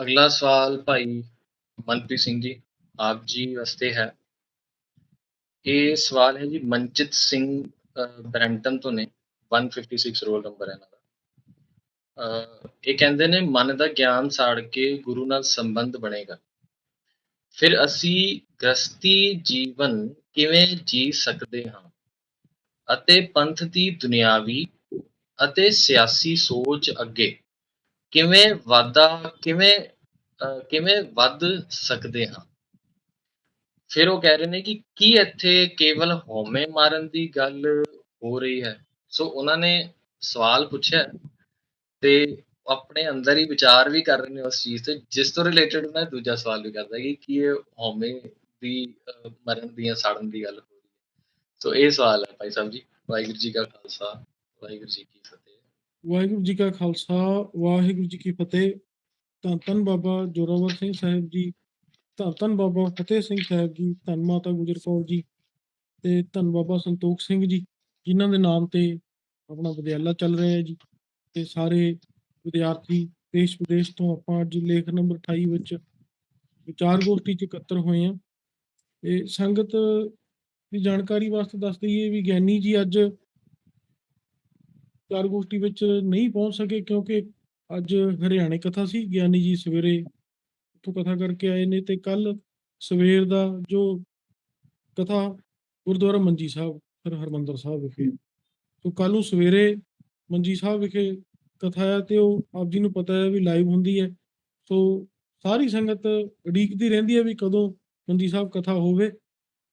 ਅਗਲਾ ਸਵਾਲ ਭਾਈ ਮਨਪ੍ਰੀਤ ਸਿੰਘ ਜੀ ਆਪ ਜੀ ਵਾਸਤੇ ਹੈ। ਇਹ ਸਵਾਲ ਹੈ ਜੀ ਮਨਚਿਤ ਸਿੰਘ ਅਹ, ਬਰੈਂਟਨ ਤੋਂ ਨੇ 156 ਰੋਲ ਨੰਬਰ ਹੈ ਇਹਨਾਂ ਦਾ। ਇਹ ਕਹਿੰਦੇ ਨੇ ਮਨ ਦਾ ਗਿਆਨ ਸਾੜ ਕੇ ਗੁਰੂ ਨਾਲ ਸੰਬੰਧ ਬਣੇਗਾ। ਫਿਰ ਅਸੀਂ ਗ੍ਰਸਤੀ ਜੀਵਨ ਕਿਵੇਂ ਜੀ ਸਕਦੇ ਹਾਂ? ਅਤੇ ਪੰਥ ਦੀ ਦੁਨਿਆਵੀ ਅਤੇ ਸਿਆਸੀ ਸੋਚ ਅੱਗੇ। ਕਿਵੇਂ ਵਾਧਾ ਕਿਵੇਂ ਅਹ, ਕਿਵੇਂ ਵੱਧ ਸਕਦੇ ਹਾਂ? ਫਿਰ ਉਹ ਕਹਿ ਰਹੇ ਨੇ ਕਿ ਕੀ ਇੱਥੇ ਕੇਵਲ ਹੋਮੇ ਮਾਰਨ ਦੀ ਗੱਲ ਹੋ ਰਹੀ ਹੈ? ਸੋ ਉਹਨਾਂ ਨੇ ਸਵਾਲ ਪੁੱਛਿਆ ਤੇ ਆਪਣੇ ਅੰਦਰ ਹੀ ਵਿਚਾਰ ਵੀ ਕਰ ਰਹੇ ਨੇ ਉਸ ਚੀਜ਼ ਤੇ ਜਿਸ ਤੋਂ ਰਿਲੇਟਡ ਮੈਂ ਦੂਜਾ ਸਵਾਲ ਵੀ ਕਰਦਾ ਕਿ ਕੀ ਇਹ ਹੋਮੇ ਦੀ ਮਰਨ ਦੀ ਜਾਂ ਸਾੜਨ ਦੀ ਗੱਲ ਹੋ ਰਹੀ ਹੈ? ਸੋ ਇਹ ਸਵਾਲ ਹੈ ਭਾਈ ਸਾਹਿਬ ਜੀ ਵਾਹਿਗੁਰੂ ਜੀ ਕਾ ਖਾਲਸਾ ਵਾਹਿਗੁਰੂ ਜੀ ਕੀ ਫਤਿਹ। ਵਾਹਿਗੁਰੂ ਜੀ ਕਾ ਖਾਲਸਾ, ਵਾਹਿਗੁਰੂ ਜੀ ਕੀ ਫਤਿਹ। ਧੰਨ ਧੰਨ ਬਾਬਾ ਜੋਰਾਵਰ ਸਿੰਘ ਸਾਹਿਬ ਜੀ, ਧੰਨ ਧੰਨ ਬਾਬਾ ਫਤਿਹ ਸਿੰਘ ਸਾਹਿਬ ਜੀ, ਧੰਨ ਮਾਤਾ ਗੁਜਰ ਕੌਰ ਜੀ ਤੇ ਧੰਨ ਬਾਬਾ ਸੰਤੋਖ ਸਿੰਘ ਜੀ, ਜਿਨ੍ਹਾਂ ਦੇ ਨਾਮ ਤੇ ਆਪਣਾ ਵਿਦਿਆਲਾ ਚੱਲ ਰਿਹਾ ਹੈ ਜੀ ਤੇ ਸਾਰੇ ਵਿਦਿਆਰਥੀ ਦੇਸ਼ ਵਿਦੇਸ਼ ਤੋਂ ਆਪਾਂ ਅੱਜ ਲੇਖ ਨੰਬਰ 28 ਵਿੱਚ ਵਿਚਾਰ ਗੋਸ਼ਟੀ 'ਚ ਇਕੱਤਰ ਹੋਏ ਹਾਂ। ਇਹ ਸੰਗਤ ਦੀ ਜਾਣਕਾਰੀ ਵਾਸਤੇ ਦੱਸ ਦਈਏ ਵੀ ਗਿਆਨੀ ਜੀ ਅੱਜ ਵਿਚਾਰ ਗੋਸ਼ਟੀ ਵਿੱਚ ਨਹੀਂ ਪਹੁੰਚ ਸਕੇ ਕਿਉਂਕਿ ਅੱਜ ਹਰਿਆਣੇ ਕਥਾ ਸੀ, ਗਿਆਨੀ ਜੀ ਸਵੇਰੇ ਉੱਥੋਂ ਕਥਾ ਕਰਕੇ ਆਏ ਨੇ ਤੇ ਕੱਲ ਸਵੇਰ ਦਾ ਜੋ ਕਥਾ ਗੁਰਦੁਆਰਾ ਮੰਜੀ ਸਾਹਿਬ ਫਿਰ ਹਰਮੰਦਰ ਸਾਹਿਬ ਵਿਖੇ। ਤੋਂ ਕੱਲ ਨੂੰ ਸਵੇਰੇ ਮੰਜੀ ਸਾਹਿਬ ਵਿਖੇ ਕਥਾ ਹੈ ਤੇ ਉਹ ਆਪ ਜੀ ਨੂੰ ਪਤਾ ਹੈ ਵੀ ਲਾਈਵ ਹੁੰਦੀ ਹੈ। ਸੋ ਸਾਰੀ ਸੰਗਤ ਉਡੀਕਦੀ ਰਹਿੰਦੀ ਹੈ ਵੀ ਕਦੋਂ ਮੰਜੀ ਸਾਹਿਬ ਕਥਾ ਹੋਵੇ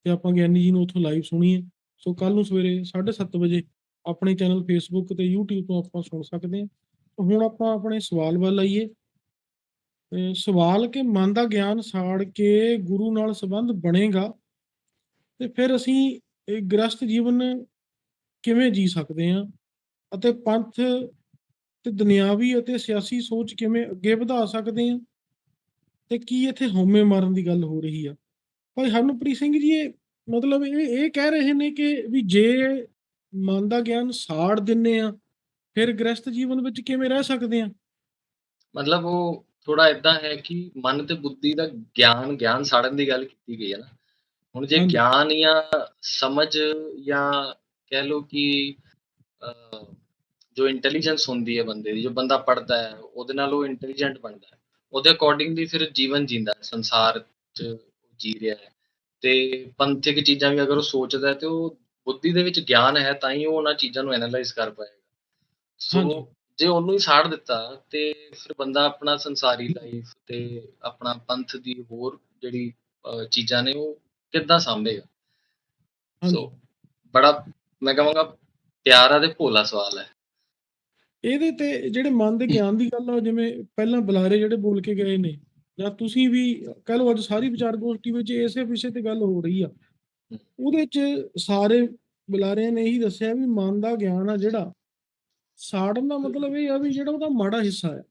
ਤੇ ਆਪਾਂ ਗਿਆਨੀ ਜੀ ਨੂੰ ਉੱਥੋਂ ਲਾਈਵ ਸੁਣੀਏ। ਸੋ ਕੱਲ ਨੂੰ ਸਵੇਰੇ 7:30 ਵਜੇ ਆਪਣੇ ਚੈਨਲ ਫੇਸਬੁੱਕ ਤੇ YouTube ਤੋਂ ਆਪਾਂ ਸੁਣ ਸਕਦੇ ਹਾਂ। ਹੁਣ ਆਪਾਂ ਆਪਣੇ ਸਵਾਲ ਵੱਲ ਆਈਏ। ਸਵਾਲ ਕਿ ਮਨ ਦਾ ਗਿਆਨ ਸਾੜ ਕੇ ਗੁਰੂ ਨਾਲ ਸੰਬੰਧ ਬਣੇਗਾ? ਤੇ ਫਿਰ ਅਸੀਂ ਇਹ ਗ੍ਰਸਤ ਜੀਵਨ ਕਿਵੇਂ ਜੀ ਸਕਦੇ ਹਾਂ? ਅਤੇ ਪੰਥ ਤੇ ਦੁਨਿਆਵੀ ਅਤੇ ਸਿਆਸੀ ਸੋਚ ਕਿਵੇਂ ਅੱਗੇ ਵਧਾ ਸਕਦੇ ਹਾਂ? ਤੇ ਕੀ ਇੱਥੇ ਹਉਮੈ ਮਾਰਨ ਦੀ ਗੱਲ ਹੋ ਰਹੀ ਆ? ਭਾਈ ਹਰਨਪ੍ਰੀਤ ਸਿੰਘ ਜੀ, ਇਹ ਮਤਲਬ ਇਹ ਇਹ ਕਹਿ ਰਹੇ ਨੇ ਕਿ ਵੀ ਜੇ ਮਨ ਦਾ ਗਿਆਨ ਸਾੜ ਦਿੰਨੇ ਆ ਫਿਰ ਗ੍ਰਸਤ ਜੀਵਨ ਵਿੱਚ ਕਿਵੇਂ ਰਹਿ ਸਕਦੇ ਆ? ਮਤਲਬ ਉਹ ਥੋੜਾ ਇਦਾਂ ਹੈ ਕਿ ਮਨ ਤੇ ਬੁੱਧੀ ਦਾ ਗਿਆਨ ਗਿਆਨ ਸਾੜਨ ਦੀ ਗੱਲ ਕੀਤੀ ਗਈ ਹੈ ਨਾ। ਹੁਣ ਜੇ। ਗਿਆਨ ਜਾਂ ਸਮਝ ਜਾਂ ਕਹਿ ਲਓ ਕਿ ਜੋ ਇੰਟੈਲੀਜੈਂਸ ਹੁੰਦੀ ਹੈ ਬੰਦੇ ਦੀ ਜੋ ਬੰਦਾ ਪੜਦਾ ਹੈ ਉਹਦੇ ਨਾਲ ਉਹ ਇੰਟੈਲੀਜੈਂਟ ਬਣਦਾ ਹੈ। ਉਹਦੇ ਅਕੋਰਡਿੰਗਲੀ ਫਿਰ ਜੀਵਨ ਜੀਂਦਾ ਸੰਸਾਰ 'ਚ ਜੀ ਰਿਹਾ ਹੈ। ਤੇ ਪੰਥਿਕ ਚੀਜ਼ਾਂ ਵੀ ਅਗਰ ਉਹ ਸੋਚਦਾ ਹੈ ਤੇ ਉਹ ਬੁੱਧੀ ਦੇ ਵਿੱਚ ਗਿਆਨ ਹੈ ਤਾਂ ਹੀ ਉਹ ਉਹਨਾਂ ਚੀਜ਼ਾਂ ਨੂੰ ਐਨਾਲਾਈਜ਼ ਕਰ ਪਾਏਗਾ। ਸੋ ਜੇ ਉਹਨੂੰ ਹੀ ਸਾੜ ਦਿੱਤਾ ਤੇ ਫਿਰ ਬੰਦਾ ਆਪਣਾ ਸੰਸਾਰੀ ਲਾਈਫ ਤੇ ਆਪਣਾ ਪੰਥ ਦੀ ਹੋਰ ਜਿਹੜੀ ਚੀਜ਼ਾਂ ਨੇ ਉਹ ਕਿੱਦਾਂ ਸਾਂਭੇਗਾ? ਸੋ ਬੜਾ ਮੈਂ ਕਹਾਂਗਾ ਪਿਆਰਾ ਤੇ ਭੋਲਾ ਸਵਾਲ ਹੈ। ਇਹਦੇ ਤੇ ਜਿਹੜੇ ਮਨ ਦੇ ਗਿਆਨ ਦੀ ਗੱਲ ਆ ਜਿਵੇਂ ਪਹਿਲਾਂ ਬੁਲਾਰੇ ਜਿਹੜੇ ਬੋਲ ਕੇ ਗਏ ਨੇ ਜਾਂ ਤੁਸੀਂ ਵੀ ਕਹਿ ਲਓ ਅੱਜ ਸਾਰੀ ਵਿਚਾਰ ਗੋਸ਼ਟੀ ਵਿੱਚ ਇਸੇ ਵਿਸ਼ੇ ਤੇ ਗੱਲ ਹੋ ਰਹੀ ਆ ਉਹਦੇ 'ਚ ਸਾਰੇ ਬੁਲਾਰਿਆਂ ਨੇ, ਇਹੀ ਦੱਸਿਆ ਵੀ ਮਨ ਦਾ ਗਿਆਨ ਆ ਜਿਹੜਾ। ਸਾੜਨ ਦਾ ਮਤਲਬ ਇਹ ਆ ਵੀ ਜਿਹੜਾ ਉਹਦਾ ਮਾੜਾ ਹਿੱਸਾ ਹੈ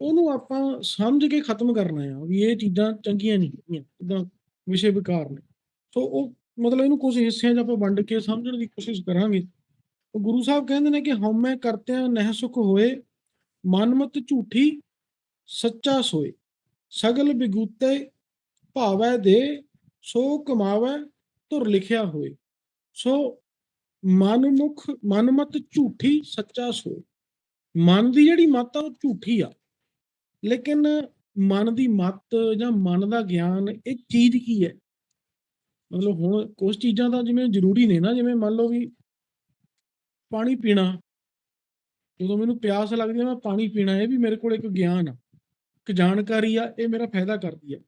ਉਹਨੂੰ ਆਪਾਂ ਸਮਝ ਕੇ ਖਤਮ ਕਰਨਾ ਆ ਵੀ ਇਹ ਚੀਜ਼ਾਂ ਚੰਗੀਆਂ ਨਹੀਂ ਹੈਗੀਆਂ ਇਦਾਂ ਵਿਸ਼ੇ ਵਿਕਾਰ ਨੇ। ਸੋ ਉਹ ਮਤਲਬ ਇਹਨੂੰ ਕੁਝ ਹਿੱਸਿਆਂ 'ਚ ਆਪਾਂ ਵੰਡ ਕੇ ਸਮਝਣ ਦੀ ਕੋਸ਼ਿਸ਼ ਕਰਾਂਗੇ। ਗੁਰੂ ਸਾਹਿਬ ਕਹਿੰਦੇ ਨੇ ਕਿ ਹਉਮੈ ਕਰਤਿਆਂ ਨਹਿ ਸੁਖ ਹੋਏ ਮਨਮਤ ਝੂਠੀ ਸੱਚਾ ਸੋਏ, ਸਗਲ ਬਿਗੂਤੇ ਭਾਵੈ ਦੇ ਸੋ ਕਮਾਵੈ ਧੁਰ ਲਿਖਿਆ ਹੋਏ, ਸੋ ਮਨਮੁਖ, ਮਨਮਤ ਝੂਠੀ ਸੱਚਾ ਸੋਏ। ਮਨ ਦੀ ਜਿਹੜੀ ਮਤ ਆ, ਉਹ ਝੂਠੀ ਆ। ਲੇਕਿਨ ਮਨ ਦੀ ਮੱਤ ਜਾਂ ਮਨ ਦਾ ਗਿਆਨ, ਇਹ ਚੀਜ਼ ਕੀ ਹੈ? ਮਤਲਬ ਹੁਣ ਕੁਝ ਚੀਜ਼ਾਂ ਤਾਂ ਜਿਵੇਂ ਜ਼ਰੂਰੀ ਨੇ ਨਾ, ਜਿਵੇਂ ਮੰਨ ਲਓ ਵੀ ਪਾਣੀ ਪੀਣਾ। ਜਦੋਂ ਮੈਨੂੰ ਪਿਆਸ ਲੱਗਦੀ ਹੈ ਮੈਂ ਪਾਣੀ ਪੀਣਾ, ਇਹ ਵੀ ਮੇਰੇ ਕੋਲ ਇੱਕ ਗਿਆਨ ਆ। ਇੱਕ ਜਾਣਕਾਰੀ ਆ, ਇਹ ਮੇਰਾ ਫਾਇਦਾ ਕਰਦੀ ਆ।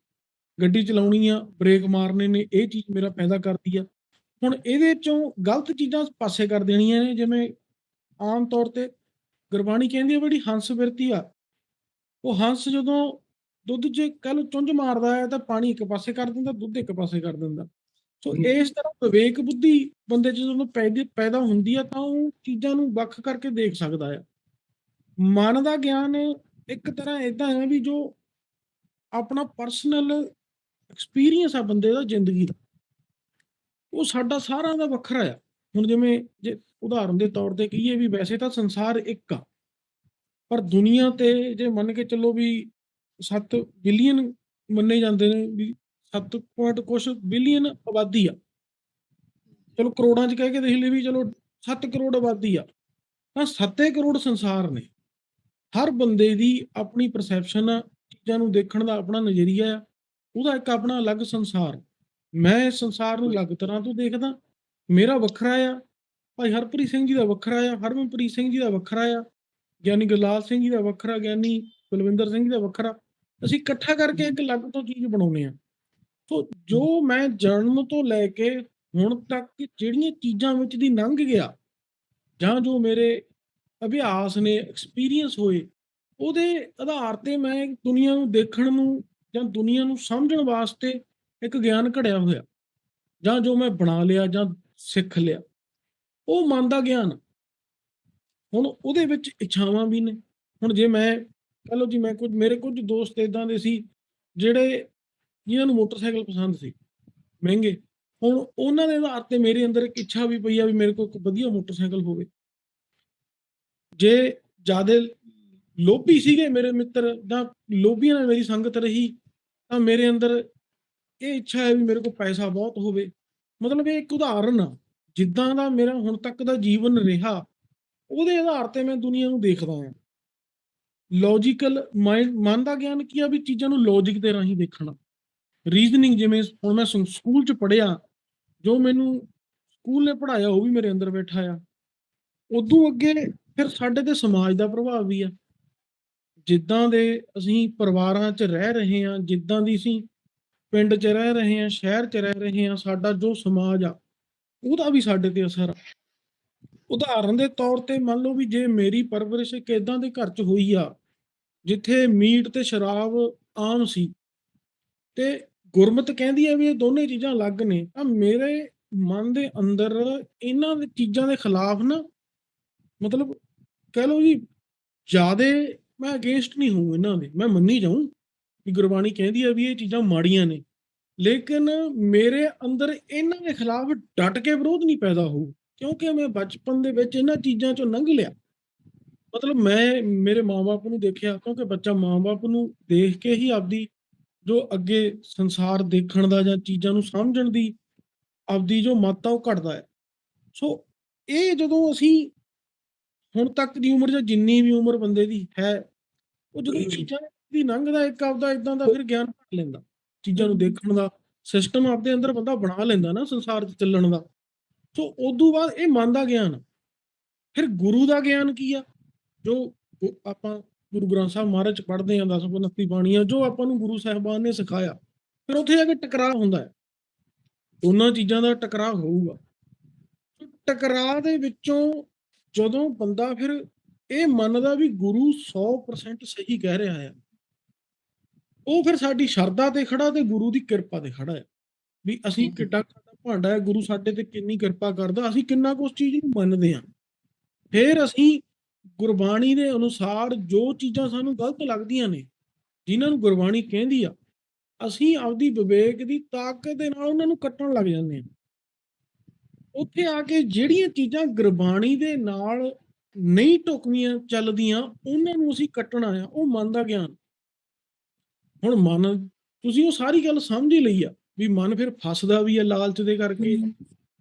ਗੱਡੀ ਚਲਾਉਣੀ ਆ ਬ੍ਰੇਕ ਮਾਰਨੇ ਨੇ ਇਹ ਚੀਜ਼ ਮੇਰਾ ਫਾਇਦਾ ਕਰਦੀ ਆ। ਹੁਣ ਇਹਦੇ ਚੋਂ ਗਲਤ ਚੀਜ਼ਾਂ ਪਾਸੇ ਕਰ ਦੇਣੀਆਂ ਨੇ ਜਿਵੇਂ ਆਮ ਤੌਰ ਤੇ ਗੁਰਬਾਣੀ ਕਹਿੰਦੀ ਆ ਜਿਹੜੀ ਹੰਸ ਬਿਰਤੀ ਆ ਉਹ ਹੰਸ ਜਦੋਂ ਦੁੱਧ ਕਹਿ ਲਓ ਚੁੰਝ ਮਾਰਦਾ ਹੈ ਤਾਂ ਪਾਣੀ ਇੱਕ ਪਾਸੇ ਕਰ ਦਿੰਦਾ ਦੁੱਧ ਇੱਕ ਪਾਸੇ ਕਰ ਦਿੰਦਾ। ਸੋ। ਇਸ ਤਰ੍ਹਾਂ ਵਿਵੇਕ ਬੁੱਧੀ ਬੰਦੇ 'ਚ ਜਦੋਂ ਪੈਦੀ ਪੈਦਾ ਹੁੰਦੀ ਆ ਤਾਂ ਉਹ ਚੀਜ਼ਾਂ ਨੂੰ ਵੱਖ ਕਰਕੇ ਦੇਖ ਸਕਦਾ ਆ। ਮਨ ਦਾ ਗਿਆਨ ਇੱਕ ਤਰ੍ਹਾਂ ਇਦਾਂ ਹੈ ਵੀ ਜੋ ਆਪਣਾ ਪਰਸਨਲ ਐਕਸਪੀਰੀਅੰਸ ਆ ਬੰਦੇ ਦਾ ਜ਼ਿੰਦਗੀ ਦਾ। ਉਹ ਸਾਡਾ ਸਾਰਿਆਂ ਦਾ ਵੱਖਰਾ ਆ। ਹੁਣ ਜਿਵੇਂ ਜੇ ਉਦਾਹਰਨ ਦੇ ਤੌਰ ਤੇ ਕਹੀਏ ਵੀ ਵੈਸੇ ਤਾਂ ਸੰਸਾਰ ਇੱਕ ਆ। ਪਰ ਦੁਨੀਆ ਤੇ ਜੇ ਮੰਨ ਕੇ ਚੱਲੋ ਵੀ 7 ਬਿਲੀਅਨ ਮੰਨੇ ਜਾਂਦੇ ਨੇ ਵੀ 7 ਪੁਆਇੰਟ ਕੁਛ ਬਿਲੀਅਨ ਆਬਾਦੀ ਆ। ਚਲੋ ਕਰੋੜਾਂ 'ਚ ਕਹਿ ਕੇ ਦੇਖ ਲਈ ਵੀ ਚਲੋ 7 ਕਰੋੜ ਆਬਾਦੀ ਆ। ਤਾਂ 7 ਕਰੋੜ ਸੰਸਾਰ ਨੇ। ਹਰ ਬੰਦੇ ਦੀ ਆਪਣੀ ਪਰਸੈਪਸ਼ਨ ਆ, ਚੀਜ਼ਾਂ ਨੂੰ ਦੇਖਣ ਦਾ ਆਪਣਾ ਨਜ਼ਰੀਆ ਆ। ਉਹਦਾ ਇੱਕ ਆਪਣਾ ਅਲੱਗ ਸੰਸਾਰ। ਮੈਂ ਇਸ ਸੰਸਾਰ ਨੂੰ ਅਲੱਗ ਤਰ੍ਹਾਂ ਤੋਂ ਦੇਖਦਾ, ਮੇਰਾ ਵੱਖਰਾ ਆ, ਭਾਈ ਹਰਪ੍ਰੀਤ ਸਿੰਘ ਜੀ ਦਾ ਵੱਖਰਾ ਆ, ਹਰਮਨਪ੍ਰੀਤ ਸਿੰਘ ਜੀ ਦਾ ਵੱਖਰਾ ਆ, ਗਿਆਨੀ ਗੁਰਲਾਲ ਸਿੰਘ ਜੀ ਦਾ ਵੱਖਰਾ, ਗਿਆਨੀ ਕੁਲਵਿੰਦਰ ਸਿੰਘ ਜੀ ਦਾ ਵੱਖਰਾ। ਅਸੀਂ ਇਕੱਠਾ ਕਰਕੇ ਇੱਕ ਅਲੱਗ ਤੋਂ ਚੀਜ਼ ਬਣਾਉਂਦੇ ਆ ਸੋ ਜੋ ਮੈਂ ਜਨਮ ਤੋਂ ਲੈ ਕੇ ਹੁਣ ਤੱਕ ਜਿਹੜੀਆਂ ਚੀਜ਼ਾਂ ਵਿੱਚ ਦੀ ਲੰਘ ਗਿਆ, ਜਾਂ ਜੋ ਮੇਰੇ ਅਭਿਆਸ ਨੇ ਐਕਸਪੀਰੀਅੰਸ ਹੋਏ, ਉਹਦੇ ਆਧਾਰ ਤੇ ਮੈਂ ਦੁਨੀਆ ਨੂੰ ਦੇਖਣ ਨੂੰ ਜਾਂ ਦੁਨੀਆ ਨੂੰ ਸਮਝਣ ਵਾਸਤੇ ਇੱਕ ਗਿਆਨ ਘੜਿਆ ਹੋਇਆ। ਜਾਂ ਜੋ ਮੈਂ ਬਣਾ ਲਿਆ ਜਾਂ ਸਿੱਖ ਲਿਆ। ਉਹ ਮਨ ਦਾ ਗਿਆਨ। ਹੁਣ ਉਹਦੇ ਵਿੱਚ ਇੱਛਾਵਾਂ ਵੀ ਨੇ। ਹੁਣ ਜੇ ਮੈਂ, ਕਹ ਲਓ ਜੀ ਮੈਂ ਕੁਝ, ਮੇਰੇ ਕੁਝ ਦੋਸਤ ਇਦਾਂ ਦੇ ਸੀ, ਜਿਹੜੇ ਜਿਨ੍ਹਾਂ ਨੂੰ ਮੋਟਰਸਾਈਕਲ ਪਸੰਦ ਸੀ, ਮਹਿੰਗੇ। ਹੁਣ ਉਹਨਾਂ ਦੇ ਆਧਾਰ ਤੇ ਮੇਰੇ ਅੰਦਰ ਇੱਕ ਇੱਛਾ ਵੀ ਪਈ ਆ ਵੀ ਮੇਰੇ ਕੋਲ ਇੱਕ ਵਧੀਆ ਮੋਟਰਸਾਈਕਲ ਹੋਵੇ। ਜੇ ਜਿਆਦੇ ਲੋਭੀ ਸੀਗੇ ਮੇਰੇ ਮਿੱਤਰ, ਜਾਂ ਲੋਭੀਆਂ ਨਾਲ ਮੇਰੀ ਸੰਗਤ ਰਹੀ ਤਾਂ ਮੇਰੇ ਅੰਦਰ ਇਹ ਇੱਛਾ ਹੈ ਵੀ ਮੇਰੇ ਕੋਲ ਪੈਸਾ ਬਹੁਤ ਹੋਵੇ। ਮਤਲਬ ਇਹ ਇੱਕ ਉਦਾਹਰਨ ਆ। ਜਿੱਦਾਂ ਦਾ ਮੇਰਾ ਹੁਣ ਤੱਕ ਦਾ ਜੀਵਨ ਰਿਹਾ, ਉਹਦੇ ਆਧਾਰ ਤੇ ਮੈਂ ਦੁਨੀਆ ਨੂੰ ਦੇਖਦਾ ਹਾਂ। ਲੌਜੀਕਲ ਮਾਈਂਡ ਮਨ ਦਾ ਗਿਆਨ ਕੀ ਆ ਵੀ ਚੀਜ਼ਾਂ ਨੂੰ ਲੌਜੀਕ ਦੇ ਰਾਹੀਂ ਦੇਖਣਾ। ਰੀਜ਼ਨਿੰਗ ਜਿਵੇਂ ਹੁਣ ਮੈਂ ਸਕੂਲ ਚ ਪੜਿਆ ਜੋ ਮੈਨੂੰ ਸਕੂਲ ਨੇ ਪੜਾਇਆ ਉਹ ਵੀ ਮੇਰੇ ਅੰਦਰ ਬੈਠਾ ਆ। ਉਦੋਂ ਅੱਗੇ ਫਿਰ ਸਾਡੇ ਤੇ ਸਮਾਜ ਦਾ ਪ੍ਰਭਾਵ ਵੀ ਆ। ਜਿੱਦਾਂ ਦੇ ਅਸੀਂ ਪਰਿਵਾਰਾਂ 'ਚ ਰਹਿ ਰਹੇ ਹਾਂ, ਜਿੱਦਾਂ ਦੀ ਅਸੀਂ ਪਿੰਡ 'ਚ ਰਹਿ ਰਹੇ ਹਾਂ, ਸ਼ਹਿਰ 'ਚ ਰਹਿ ਰਹੇ ਹਾਂ, ਸਾਡਾ ਜੋ ਸਮਾਜ ਆ, ਉਹਦਾ ਵੀ ਸਾਡੇ ਤੇ ਅਸਰ ਆ। ਉਦਾਹਰਨ ਦੇ ਤੌਰ ਤੇ ਮੰਨ ਲਓ ਵੀ ਜੇ ਮੇਰੀ ਪਰਵਰਿਸ਼ ਇੱਕ ਏਦਾਂ ਦੇ ਘਰ 'ਚ ਹੋਈ ਆ, ਜਿੱਥੇ ਮੀਟ ਤੇ ਸ਼ਰਾਬ ਆਮ ਸੀ ਤੇ ਗੁਰਮਤ ਕਹਿੰਦੀ ਹੈ ਵੀ ਇਹ ਦੋਨੇ ਚੀਜ਼ਾਂ ਅਲੱਗ ਨੇ, ਤਾਂ ਮੇਰੇ ਮਨ ਦੇ ਅੰਦਰ ਇਹਨਾਂ ਚੀਜ਼ਾਂ ਦੇ ਖਿਲਾਫ ਨਾ ਮਤਲਬ ਕਹਿ ਲਓ ਜੀ ਜਿਆਦੇ ਮੈਂ ਅਗੇਂਸਟ ਨਹੀਂ ਹੂੰ ਇਹਨਾਂ ਦੇ, ਮੈਂ ਮੰਨੀ ਜਾਊਂ ਕਿ ਗੁਰਬਾਣੀ ਕਹਿੰਦੀ ਹੈ ਵੀ ਇਹ ਚੀਜ਼ਾਂ ਮਾੜੀਆਂ ਨੇ, ਲੇਕਿਨ ਮੇਰੇ ਅੰਦਰ ਇਹਨਾਂ ਦੇ ਖਿਲਾਫ ਡਟ ਕੇ ਵਿਰੋਧ ਨਹੀਂ ਪੈਦਾ ਹੋਊ, ਕਿਉਂਕਿ ਮੈਂ ਬਚਪਨ ਦੇ ਵਿੱਚ ਇਹਨਾਂ ਚੀਜ਼ਾਂ ਚੋਂ ਲੰਘ ਲਿਆ। ਮਤਲਬ ਮੈਂ ਮੇਰੇ ਮਾਪੇ ਨੂੰ ਦੇਖਿਆ, ਕਿਉਂਕਿ ਬੱਚਾ ਮਾਪੇ ਨੂੰ ਦੇਖ ਕੇ ਹੀ ਆਪਦੀ ਜੋ ਅੱਗੇ ਸੰਸਾਰ ਦੇਖਣ ਦਾ ਜਾਂ ਚੀਜ਼ਾਂ ਨੂੰ ਸਮਝਣ ਦੀ ਆਪਦੀ ਜੋ ਮੱਤ ਆ ਉਹ ਘਟਦਾ ਹੈ। ਸੋ ਇਹ ਜਦੋਂ ਅਸੀਂ ਹੁਣ ਤੱਕ ਦੀ ਉਮਰ ਜਾਂ ਜਿੰਨੀ ਵੀ ਉਮਰ ਬੰਦੇ ਦੀ ਹੈ ਉਹ ਜਦੋਂ ਚੀਜ਼ਾਂ ਦੀ ਲੰਘਦਾ ਇੱਕ ਆਪਦਾ ਇਦਾਂ ਦਾ ਫਿਰ ਗਿਆਨ ਘੜ ਲੈਂਦਾ। ਚੀਜ਼ਾਂ ਨੂੰ ਦੇਖਣ ਦਾ ਸਿਸਟਮ ਆਪਦੇ ਅੰਦਰ ਬੰਦਾ ਬਣਾ ਲੈਂਦਾ ਨਾ ਸੰਸਾਰ 'ਚ ਚੱਲਣ ਦਾ। ਸੋ ਉਦੋਂ ਬਾਅਦ ਇਹ ਮਨ ਦਾ ਗਿਆਨ ਫਿਰ ਗੁਰੂ ਦਾ ਗਿਆਨ ਕੀ ਆ? ਜੋ ਆਪਾਂ ਗੁਰੂ ਗ੍ਰੰਥ ਸਾਹਿਬ ਮਹਾਰਾਜ ਚ ਪੜ੍ਹਦੇ ਆਂ ਦਸ ਬਨਸਤੀ ਬਾਣੀਆਂ ਜੋ ਆਪਾਂ ਨੂੰ ਗੁਰੂ ਸਾਹਿਬਾਨ ਨੇ ਸਿਖਾਇਆ ਫਿਰ ਉੱਥੇ ਜਾ ਕੇ ਟਕਰਾਅ ਹੁੰਦਾ ਹੈ। ਦੋਨਾਂ ਚੀਜ਼ਾਂ ਦਾ ਟਕਰਾਅ ਹੋਊਗਾ। ਟਕਰਾਅ ਦੇ ਵਿੱਚੋਂ ਜਦੋਂ ਬੰਦਾ ਫਿਰ ਇਹ ਮੰਨਦਾ ਵੀ ਗੁਰੂ 100% ਸਹੀ ਕਹਿ ਰਿਹਾ ਹੈ ਉਹ ਫਿਰ ਸਾਡੀ ਸ਼ਰਧਾ ਤੇ ਖੜਾ ਤੇ ਗੁਰੂ ਦੀ ਕਿਰਪਾ ਤੇ ਖੜਾ ਹੈ ਵੀ ਅਸੀਂ। ਕਿੱਡਾ ਸਾਡਾ ਭਾਂਡਾ ਹੈ ਗੁਰੂ ਸਾਡੇ ਤੇ ਕਿੰਨੀ ਕਿਰਪਾ ਕਰਦਾ ਅਸੀਂ ਕਿੰਨਾ ਕੁ ਉਸ ਚੀਜ਼ ਨੂੰ ਮੰਨਦੇ ਹਾਂ ਫਿਰ ਅਸੀਂ ਗੁਰਬਾਣੀ ਦੇ ਅਨੁਸਾਰ ਜੋ ਚੀਜ਼ਾਂ ਸਾਨੂੰ ਗਲਤ ਲੱਗਦੀਆਂ ਨੇ ਜਿਨ੍ਹਾਂ ਨੂੰ ਗੁਰਬਾਣੀ ਕਹਿੰਦੀ ਆ ਅਸੀਂ ਆਪਦੀ ਵਿਵੇਕ ਦੀ ਤਾਕਤ ਦੇ ਨਾਲ ਉਹਨਾਂ ਨੂੰ ਕੱਟਣ ਲੱਗ ਜਾਂਦੇ ਹਾਂ ਉੱਥੇ ਆ ਕੇ ਜਿਹੜੀਆਂ ਚੀਜ਼ਾਂ ਗੁਰਬਾਣੀ ਦੇ ਨਾਲ ਨਹੀਂ ਢੁਕਵੀਆਂ ਚੱਲਦੀਆਂ ਉਹਨਾਂ ਨੂੰ ਅਸੀਂ ਕੱਟਣਾ ਆ ਉਹ ਮਨ ਦਾ ਗਿਆਨ। ਹੁਣ ਮਨ ਤੁਸੀਂ ਉਹ ਸਾਰੀ ਗੱਲ ਸਮਝ ਹੀ ਲਈ ਆ ਵੀ ਮਨ ਫਿਰ ਫਸਦਾ ਵੀ ਆ ਲਾਲਚ ਦੇ ਕਰਕੇ।